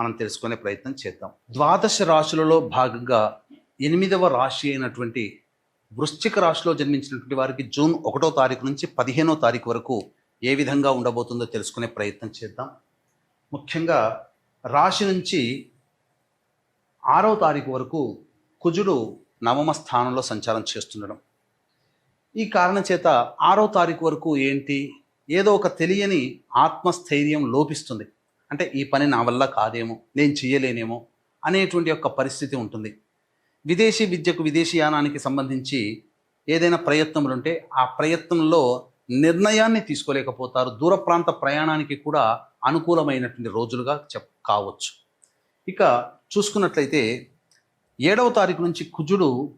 మనం తెలుసుకునే ప్రయత్నం చేద్దాం. ద్వాదశ రాశులలో భాగంగా ఎనిమిదవ రాశి అయినటువంటి వృశ్చిక రాశిలో జన్మించినటువంటి వారికి జూన్ ఒకటో తారీఖు నుంచి పదిహేనో తారీఖు వరకు ఏ విధంగా ఉండబోతుందో తెలుసుకునే ప్రయత్నం చేద్దాం. ముఖ్యంగా రాశి నుంచి ఆరవ తారీఖు వరకు కుజుడు నవమ స్థానంలో సంచారం చేస్తుండడం. ఈ కారణం చేత ఆరో తారీఖు వరకు ఏంటి? ఏదో ఒక తెలియని ఆత్మస్థైర్యం లోపిస్తుంది. అంటే ఈ పని నా వల్ల కాదేమో నేను చేయలేనేమో అనేటువంటి యొక్క పరిస్థితి ఉంటుంది. విదేశీ విద్యకు విదేశీయానానికి సంబంధించి ఏదైనా ప్రయత్నములు ఉంటే ఆ ప్రయత్నంలో నిర్ణయాన్ని తీసుకోలేకపోతారు. దూర ప్రాంత ప్రయాణానికి కూడా అనుకూలమైనటువంటి రోజులుగా చెప్ కావచ్చు. ఇక చూసుకున్నట్లయితే ఏడవ తారీఖు నుంచి కుజుడు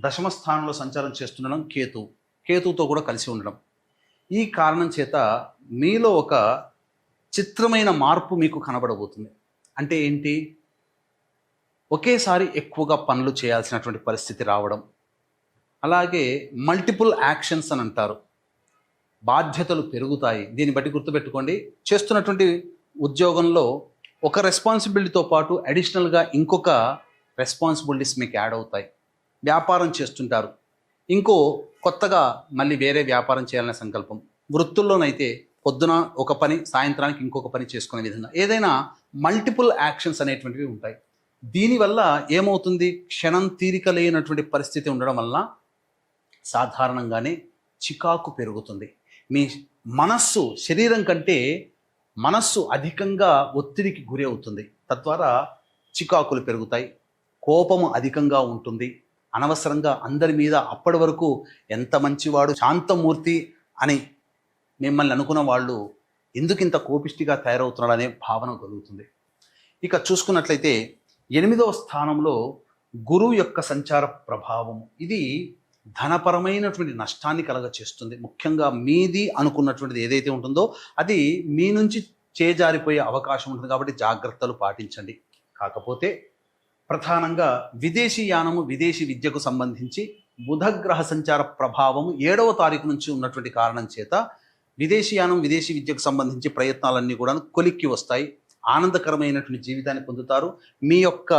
దశమ స్థానంలో సంచారం చేస్తుండడం కేతు కేతుతో కూడా కలిసి ఉండడం. ఈ కారణం చేత మీలో ఒక చిత్రమైన మార్పు మీకు కనబడబోతుంది. అంటే ఏంటి? ఒకేసారి ఎక్కువగా పనులు చేయాల్సినటువంటి పరిస్థితి రావడం. అలాగే మల్టిపుల్ యాక్షన్స్ అని అంటారు. బాధ్యతలు పెరుగుతాయి. దీన్ని బట్టి గుర్తుపెట్టుకోండి. చేస్తున్నటువంటి ఉద్యోగంలో ఒక రెస్పాన్సిబిలిటీతో పాటు అడిషనల్గా ఇంకొక రెస్పాన్సిబిలిటీస్ మీకు యాడ్ అవుతాయి. వ్యాపారం చేస్తుంటారు. ఇంకో కొత్తగా మళ్ళీ వేరే వ్యాపారం చేయాలనే సంకల్పం. వృత్తుల్లోనైతే పొద్దున ఒక పని సాయంత్రానికి ఇంకొక పని చేసుకునే విధంగా. ఏదైనా మల్టిపుల్ యాక్షన్స్ అనేటువంటివి ఉంటాయి. దీనివల్ల ఏమవుతుంది? క్షణం తీరిక లేనటువంటి పరిస్థితి ఉండడం వల్ల సాధారణంగానే చికాకు పెరుగుతుంది. మీ మనస్సు శరీరం కంటే మనస్సు అధికంగా ఒత్తిడికి గురి అవుతుంది. తద్వారా చికాకులు పెరుగుతాయి. కోపము అధికంగా ఉంటుంది. అనవసరంగా అందరి మీద అప్పటి వరకు ఎంత మంచివాడు శాంతమూర్తి అని మిమ్మల్ని అనుకున్న వాళ్ళు ఎందుకు ఇంత కోపిష్టిగా తయారవుతున్నాడనే భావన కలుగుతుంది. ఇక చూసుకున్నట్లయితే ఎనిమిదవ స్థానంలో గురువు యొక్క సంచార ప్రభావం ఇది ధనపరమైనటువంటి నష్టాన్ని కలగ చేస్తుంది ముఖ్యంగా మీది అనుకున్నటువంటిది ఏదైతే ఉంటుందో అది మీ నుంచి చేజారిపోయే అవకాశం ఉంటుంది కాబట్టి జాగ్రత్తలు పాటించండి. కాకపోతే ప్రధానంగా విదేశీ యానము విదేశీ విద్యకు సంబంధించి బుధగ్రహ సంచార ప్రభావము ఏడవ తారీఖు నుంచి ఉన్నటువంటి కారణం చేత విదేశీయానం విదేశీ విద్యకు సంబంధించి ప్రయత్నాలన్నీ కూడా కొలిక్కి వస్తాయి. ఆనందకరమైనటువంటి జీవితాన్ని పొందుతారు. మీ యొక్క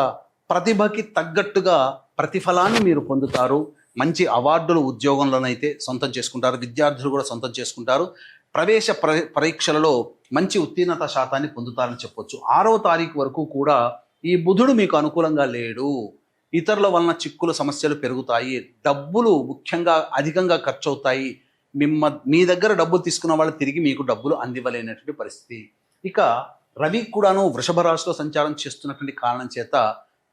ప్రతిభకి తగ్గట్టుగా ప్రతిఫలాన్ని మీరు పొందుతారు. మంచి అవార్డులు ఉద్యోగంలోనైతే సొంతం చేసుకుంటారు. విద్యార్థులు కూడా సొంతం చేసుకుంటారు. ప్రవేశ ప్ర పరీక్షలలో మంచి ఉత్తీర్ణత శాతాన్ని పొందుతారని చెప్పొచ్చు. ఆరవ తారీఖు వరకు కూడా ఈ బుధుడు మీకు అనుకూలంగా లేడు. ఇతరుల వలన చిక్కుల సమస్యలు పెరుగుతాయి. డబ్బులు ముఖ్యంగా అధికంగా ఖర్చు అవుతాయి మిమ్మ మీ దగ్గర డబ్బులు తీసుకున్న వాళ్ళు తిరిగి మీకు డబ్బులు అందివ్వలేనటువంటి పరిస్థితి. ఇక రవి కూడాను వృషభ రాశిలో సంచారం చేస్తున్నటువంటి కారణం చేత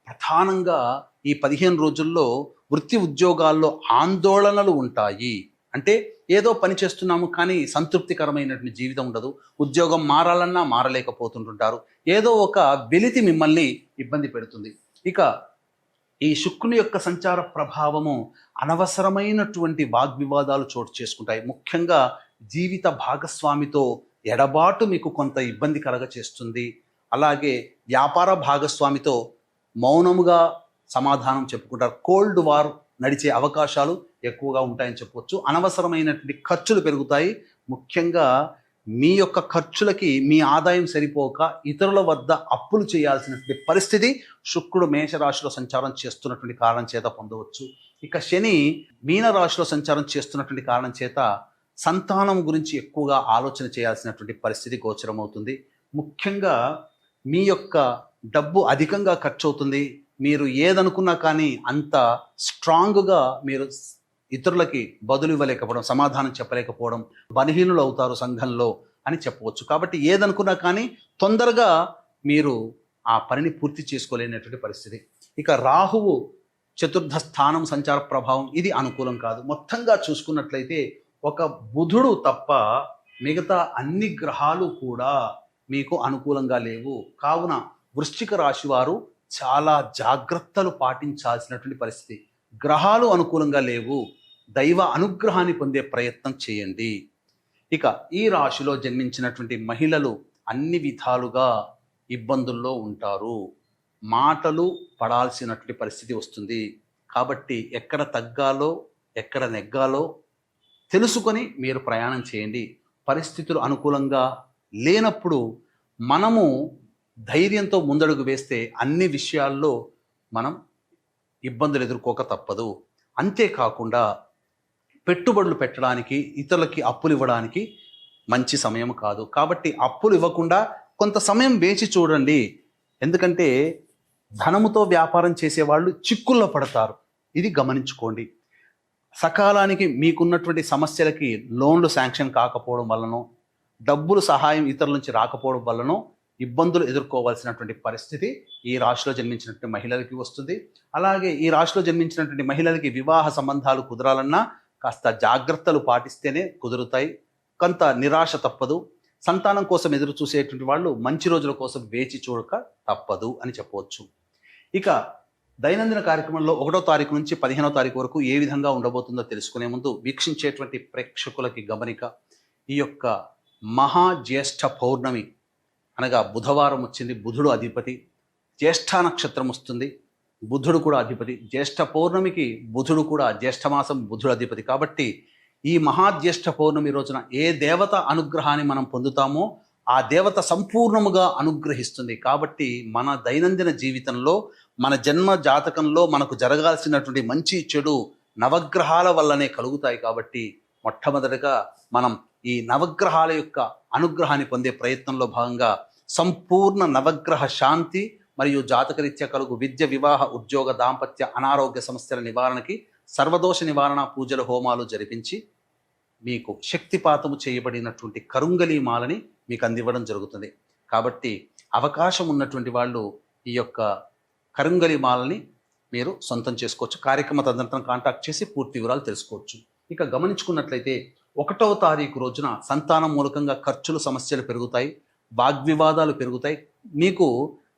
ప్రధానంగా ఈ పదిహేను రోజుల్లో వృత్తి ఉద్యోగాల్లో ఆందోళనలు ఉంటాయి. అంటే ఏదో పని చేస్తున్నాము కానీ సంతృప్తికరమైనటువంటి జీవితం ఉండదు. ఉద్యోగం మారాలన్నా మారలేకపోతుంటుంటారు. ఏదో ఒక వెలితి మిమ్మల్ని ఇబ్బంది పెడుతుంది. ఇక ఈ శుక్రుని యొక్క సంచార ప్రభావము అనవసరమైనటువంటి వాగ్వివాదాలు చోటు చేసుకుంటాయి. ముఖ్యంగా జీవిత భాగస్వామితో ఎడబాటు మీకు కొంత ఇబ్బంది కలగ చేస్తుంది అలాగే వ్యాపార భాగస్వామితో మౌనముగా సమాధానం చెప్పుకుంటారు. కోల్డ్ వార్ నడిచే అవకాశాలు ఎక్కువగా ఉంటాయని చెప్పవచ్చు. అనవసరమైనటువంటి ఖర్చులు పెరుగుతాయి. ముఖ్యంగా మీ యొక్క ఖర్చులకి మీ ఆదాయం సరిపోక ఇతరుల వద్ద అప్పులు చేయాల్సినటువంటి పరిస్థితి శుక్రుడు మేషరాశిలో సంచారం చేస్తున్నటువంటి కారణం చేత పొందవచ్చు. ఇక శని మీనరాశిలో సంచారం చేస్తున్నటువంటి కారణం చేత సంతానం గురించి ఎక్కువగా ఆలోచన చేయాల్సినటువంటి పరిస్థితి గోచరమవుతుంది. ముఖ్యంగా మీ యొక్క డబ్బు అధికంగా ఖర్చు అవుతుంది మీరు ఏదనుకున్నా కానీ అంత స్ట్రాంగ్గా మీరు ఇతరులకి బదులు ఇవ్వలేకపోవడం సమాధానం చెప్పలేకపోవడం బలహీనులు అవుతారు సంఘంలో అని చెప్పవచ్చు. కాబట్టి ఏదనుకున్నా కానీ తొందరగా మీరు ఆ పనిని పూర్తి చేసుకోలేనటువంటి పరిస్థితి. ఇక రాహువు చతుర్థ స్థానం సంచార ప్రభావం ఇది అనుకూలం కాదు. మొత్తంగా చూసుకున్నట్లయితే ఒక బుధుడు తప్ప మిగతా అన్ని గ్రహాలు కూడా మీకు అనుకూలంగా లేవు. కావున వృశ్చిక రాశి వారు చాలా జాగ్రత్తలు పాటించాల్సినటువంటి పరిస్థితి. గ్రహాలు అనుకూలంగా లేవు. దైవ అనుగ్రహాన్ని పొందే ప్రయత్నం చేయండి. ఇక ఈ రాశిలో జన్మించినటువంటి మహిళలు అన్ని విధాలుగా ఇబ్బందుల్లో ఉంటారు. మాటలు పడాల్సినటువంటి పరిస్థితి వస్తుంది. కాబట్టి ఎక్కడ తగ్గాలో ఎక్కడ నెగ్గాలో తెలుసుకొని మీరు ప్రయాణం చేయండి. పరిస్థితులు అనుకూలంగా లేనప్పుడు మనము ధైర్యంతో ముందడుగు వేస్తే అన్ని విషయాల్లో మనం ఇబ్బందులు ఎదుర్కోక తప్పదు. అంతేకాకుండా పెట్టుబడులు పెట్టడానికి ఇతరులకి అప్పులు ఇవ్వడానికి మంచి సమయం కాదు. కాబట్టి అప్పులు ఇవ్వకుండా కొంత సమయం వేచి చూడండి. ఎందుకంటే ధనముతో వ్యాపారం చేసేవాళ్ళు చిక్కుల్లో పడతారు. ఇది గమనించుకోండి. సకాలానికి మీకున్నటువంటి సమస్యలకి లోన్లు శాంక్షన్ కాకపోవడం వల్లనో డబ్బులు సహాయం ఇతరుల నుంచి రాకపోవడం వల్లనో ఇబ్బందులు ఎదుర్కోవాల్సినటువంటి పరిస్థితి ఈ రాశిలో జన్మించినటువంటి మహిళలకి వస్తుంది. అలాగే ఈ రాశిలో జన్మించినటువంటి మహిళలకి వివాహ సంబంధాలు కుదరాలన్నా కాస్త జాగ్రత్తలు పాటిస్తేనే కుదురుతాయి. కొంత నిరాశ తప్పదు. సంతానం కోసం ఎదురు చూసేటువంటి వాళ్ళు మంచి రోజుల కోసం వేచి చూడక తప్పదు అని చెప్పవచ్చు. ఇక దైనందిన కార్యక్రమంలో ఒకటో తారీఖు నుంచి పదిహేనో తారీఖు వరకు ఏ విధంగా ఉండబోతుందో తెలుసుకునే ముందు వీక్షించేటువంటి ప్రేక్షకులకి గమనిక. ఈ యొక్క మహా జ్యేష్ఠ పౌర్ణమి అనగా బుధవారం వచ్చింది బుధుడు అధిపతి. జ్యేష్ఠ నక్షత్రం వస్తుంది. బుధుడు కూడా అధిపతి. జ్యేష్ఠ పౌర్ణమికి బుధుడు కూడా జ్యేష్ఠమాసం బుధుడు అధిపతి. కాబట్టి ఈ మహాజ్యేష్ఠ పౌర్ణమి రోజున ఏ దేవత అనుగ్రహాన్ని మనం పొందుతామో ఆ దేవత సంపూర్ణముగా అనుగ్రహిస్తుంది. కాబట్టి మన దైనందిన జీవితంలో మన జన్మ జాతకంలో మనకు జరగాల్సినటువంటి మంచి చెడు నవగ్రహాల వల్లనే కలుగుతాయి. కాబట్టి మొట్టమొదటిగా మనం ఈ నవగ్రహాల యొక్క అనుగ్రహాన్ని పొందే ప్రయత్నంలో భాగంగా సంపూర్ణ నవగ్రహ శాంతి మరియు జాతకరీత్యా కలుగు విద్య వివాహ ఉద్యోగ దాంపత్య అనారోగ్య సమస్యల నివారణకి సర్వదోష నివారణ పూజల హోమాలు జరిపించి మీకు శక్తిపాతము చేయబడినటువంటి కరుంగలి మాలని మీకు అందివ్వడం జరుగుతుంది. కాబట్టి అవకాశం ఉన్నటువంటి వాళ్ళు ఈ యొక్క కరుంగలి మాలని మీరు సొంతం చేసుకోవచ్చు. కార్యక్రమ తదనంతరం కాంటాక్ట్ చేసి పూర్తి వివరాలు తెలుసుకోవచ్చు. ఇక గమనించుకున్నట్లయితే ఒకటవ తారీఖు రోజున సంతానం మూలకంగా ఖర్చులు సమస్యలు పెరుగుతాయి. వాగ్వివాదాలు పెరుగుతాయి. మీకు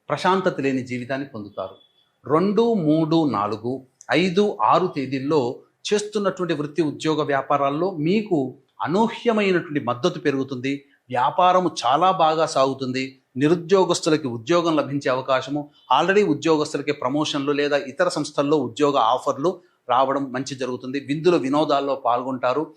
ప్రశాంతత లేని జీవితాన్ని పొందుతారు. రెండు మూడు నాలుగు ఐదు ఆరు తేదీల్లో చేస్తున్నటువంటి వృత్తి ఉద్యోగ వ్యాపారాల్లో మీకు అనూహ్యమైనటువంటి మద్దతు పెరుగుతుంది. వ్యాపారము చాలా బాగా సాగుతుంది. నిరుద్యోగస్తులకి ఉద్యోగం లభించే అవకాశము ఆల్రెడీ ఉద్యోగస్తులకి ప్రమోషన్లు లేదా ఇతర సంస్థల్లో ఉద్యోగ ఆఫర్లు రావడం మంచి జరుగుతుంది. విందుల వినోదాల్లో పాల్గొంటారు.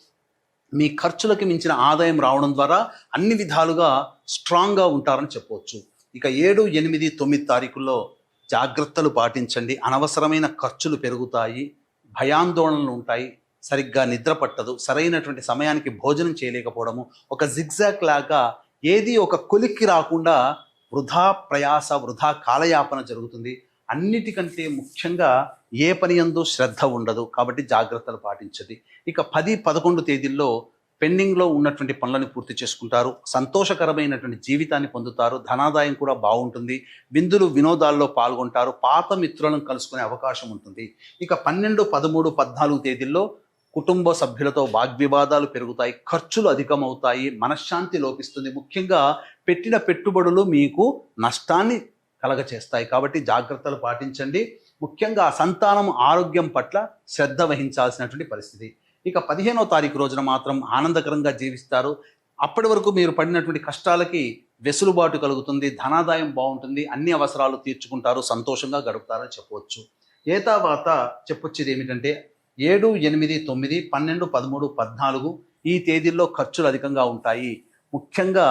మీ ఖర్చులకు మించిన ఆదాయం రావడం ద్వారా అన్ని విధాలుగా స్ట్రాంగ్గా ఉంటారని చెప్పవచ్చు. ఇక ఏడు ఎనిమిది తొమ్మిది తారీఖుల్లో జాగ్రత్తలు పాటించండి. అనవసరమైన ఖర్చులు పెరుగుతాయి. భయాందోళనలు ఉంటాయి. సరిగ్గా నిద్ర పట్టదు. సరైనటువంటి సమయానికి భోజనం చేయలేకపోవడము ఒక జిగ్జాక్ లాగా ఏది ఒక కొలిక్కి రాకుండా వృధా ప్రయాస వృధా కాలయాపన జరుగుతుంది. అన్నిటికంటే ముఖ్యంగా ఏ పని ఎందు శ్రద్ధ ఉండదు. కాబట్టి జాగ్రత్తలు పాటించండి. ఇక పది పదకొండు తేదీల్లో పెండింగ్లో ఉన్నటువంటి పనులను పూర్తి చేసుకుంటారు సంతోషకరమైనటువంటి జీవితాన్ని పొందుతారు ధనాదాయం కూడా బాగుంటుంది విందులు వినోదాల్లో పాల్గొంటారు పాత మిత్రులను కలుసుకునే అవకాశం ఉంటుంది. ఇక పన్నెండు పదమూడు పద్నాలుగు తేదీల్లో కుటుంబ సభ్యులతో వాగ్వివాదాలు పెరుగుతాయి ఖర్చులు అధికమవుతాయి మనశ్శాంతి లోపిస్తుంది. ముఖ్యంగా పెట్టిన పెట్టుబడులు మీకు నష్టాన్ని కలగచేస్తాయి. కాబట్టి జాగ్రత్తలు పాటించండి. ముఖ్యంగా సంతానం ఆరోగ్యం పట్ల శ్రద్ధ వహించాల్సినటువంటి పరిస్థితి. ఇక పదిహేనో తారీఖు రోజున మాత్రం ఆనందకరంగా జీవిస్తారు. అప్పటి వరకు మీరు పడినటువంటి కష్టాలకి వెసులుబాటు కలుగుతుంది ధనాదాయం బాగుంటుంది అన్ని అవసరాలు తీర్చుకుంటారు సంతోషంగా గడుపుతారని చెప్పవచ్చు. ఏ తర్వాత చెప్పొచ్చేది ఏమిటంటే ఏడు ఎనిమిది తొమ్మిది పన్నెండు పదమూడు పద్నాలుగు ఈ తేదీల్లో ఖర్చులు అధికంగా ఉంటాయి. ముఖ్యంగా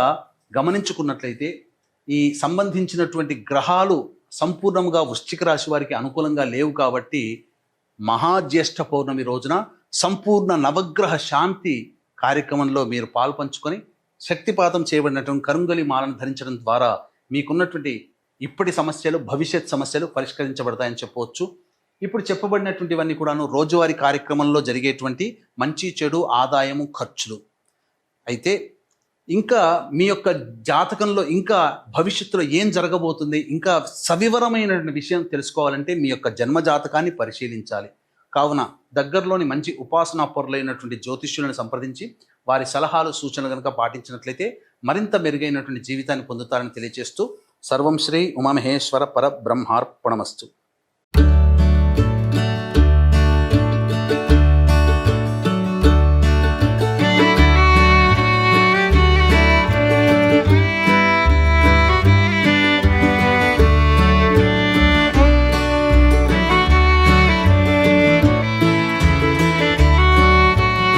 గమనించుకున్నట్లయితే ఈ సంబంధించినటువంటి గ్రహాలు సంపూర్ణంగా వృశ్చిక రాశి వారికి అనుకూలంగా లేవు కాబట్టి మహాజ్యేష్ఠ పౌర్ణమి రోజున సంపూర్ణ నవగ్రహ శాంతి కార్యక్రమంలో మీరు పాల్పంచుకొని శక్తిపాతం చేయబడినటువంటి కరుంగలి మాలను ధరించడం ద్వారా మీకున్నటువంటి ఇప్పటి సమస్యలు భవిష్యత్ సమస్యలు పరిష్కరించబడతాయని చెప్పవచ్చు. ఇప్పుడు చెప్పబడినటువంటివన్నీ కూడాను రోజువారీ కార్యక్రమంలో జరిగేటువంటి మంచి చెడు ఆదాయము ఖర్చులు. అయితే ఇంకా మీ యొక్క జాతకంలో ఇంకా భవిష్యత్తులో ఏం జరగబోతుంది? ఇంకా సవివరమైన విషయం తెలుసుకోవాలంటే మీ యొక్క జన్మ జాతకాన్ని పరిశీలించాలి. కావున దగ్గరలోని మంచి ఉపాసనా పొరలైనటువంటి జ్యోతిష్యులను సంప్రదించి వారి సలహాలు సూచనలు కనుక పాటించినట్లయితే మరింత మెరుగైనటువంటి జీవితాన్ని పొందుతారని తెలియజేస్తూ సర్వం శ్రీ ఉమామహేశ్వర పర బ్రహ్మార్పణమస్తు.